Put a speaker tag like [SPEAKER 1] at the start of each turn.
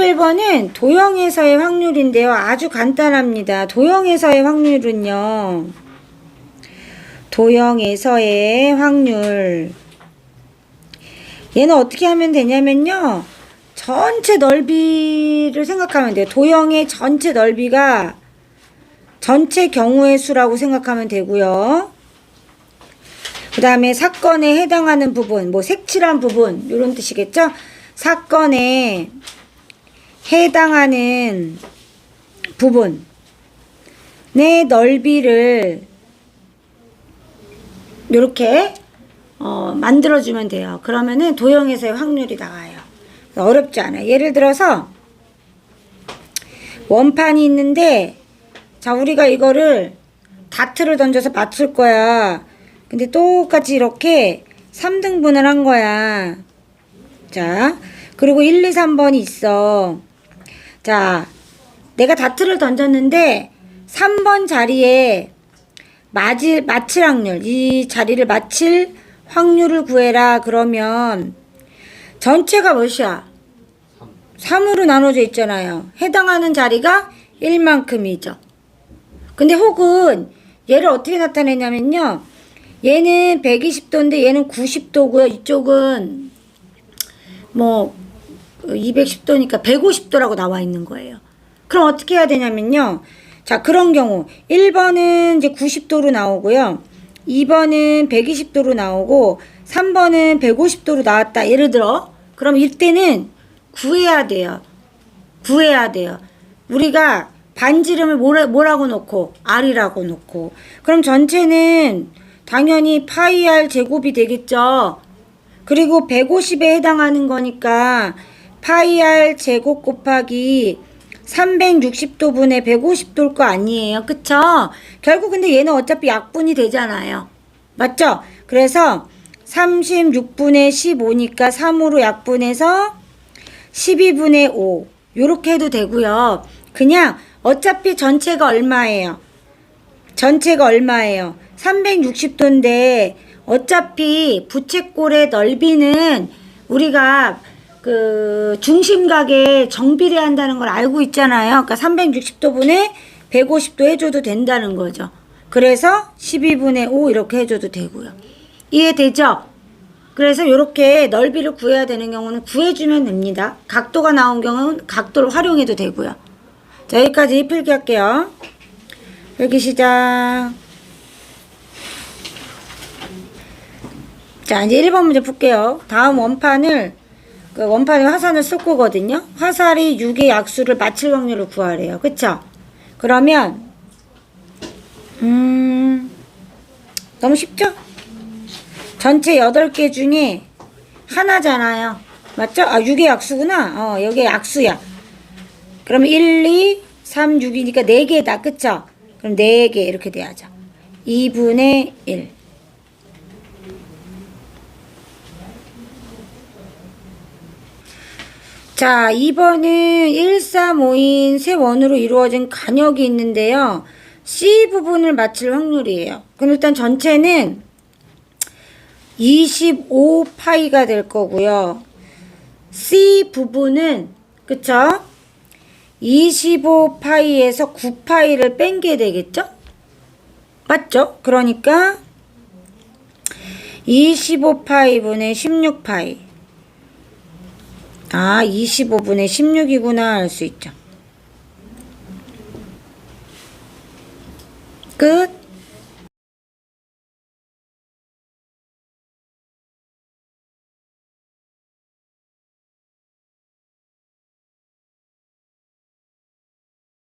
[SPEAKER 1] 1번은 도형에서의 확률인데요. 아주 간단합니다. 도형에서의 확률은요. 도형에서의 확률. 얘는 어떻게 하면 되냐면요. 전체 넓이를 생각하면 돼요. 도형의 전체 넓이가 전체 경우의 수라고 생각하면 되고요. 그 다음에 사건에 해당하는 부분, 뭐 색칠한 부분, 이런 뜻이겠죠? 사건에 해당하는 부분의 넓이를 이렇게 어, 만들어주면 돼요. 그러면은 도형에서의 확률이 나와요. 어렵지 않아요. 예를 들어서 원판이 있는데 자 우리가 이거를 다트를 던져서 맞출 거야. 근데 똑같이 이렇게 3등분을 한 거야. 자 그리고 1, 2, 3번이 있어. 자 내가 다트를 던졌는데 3번 자리에 맞을, 맞힐 확률, 이 자리를 맞힐 확률을 구해라. 그러면 전체가 몇이야? 3 으로 나눠져 있잖아요. 해당하는 자리가 1만큼이죠. 근데 혹은 얘를 어떻게 나타내냐면요. 얘는 120도인데 얘는 90도고요. 이쪽은 뭐 210도니까 150도라고 나와 있는 거예요. 그럼 어떻게 해야 되냐면요. 자, 그런 경우 1번은 이제 90도로 나오고요. 2번은 120도로 나오고 3번은 150도로 나왔다. 예를 들어 그럼 이때는 구해야 돼요. 구해야 돼요. 우리가 반지름을 뭐라, 뭐라고 놓고 R이라고 놓고 그럼 전체는 당연히 파이 R 제곱이 되겠죠. 그리고 150에 해당하는 거니까 파이 R 제곱 곱하기 360도분의 150도일 거 아니에요. 그쵸? 결국 근데 얘는 어차피 약분이 되잖아요. 맞죠? 그래서 36분의 15니까 3으로 약분해서 12분의 5. 요렇게 해도 되고요. 그냥 어차피 전체가 얼마예요? 전체가 얼마예요? 360도인데 어차피 부채꼴의 넓이는 우리가 그 중심각에 정비례한다는 걸 알고 있잖아요. 그러니까 360도분의 150도 해줘도 된다는 거죠. 그래서 12분의 5 이렇게 해줘도 되고요. 이해되죠? 그래서 이렇게 넓이를 구해야 되는 경우는 구해주면 됩니다. 각도가 나온 경우는 각도를 활용해도 되고요. 자, 여기까지 필기할게요. 필기 시작. 자, 이제 1번 문제 풀게요. 다음 원판을, 그 원판에 화산을 쓸 거거든요. 화살이 6의 약수를 맞힐 확률을 구하래요. 그쵸? 그러면, 음, 너무 쉽죠? 전체 8개 중에 하나잖아요. 맞죠? 아, 6의 약수구나. 어, 여기 약수야. 그러면 1, 2, 3, 6이니까 4개다. 그쵸? 그럼 4개 이렇게 돼야죠. 2분의 1. 자, 2번은 1, 3, 5인 세 원으로 이루어진 간역이 있는데요. C 부분을 맞힐 확률이에요. 그럼 일단 전체는 25파이가 될 거고요. C 부분은 그쵸? 25파이에서 9파이를 뺀 게 되겠죠? 맞죠? 그러니까 25파이 분의 16파이 아 25분의 16이구나 할수 있죠. 끝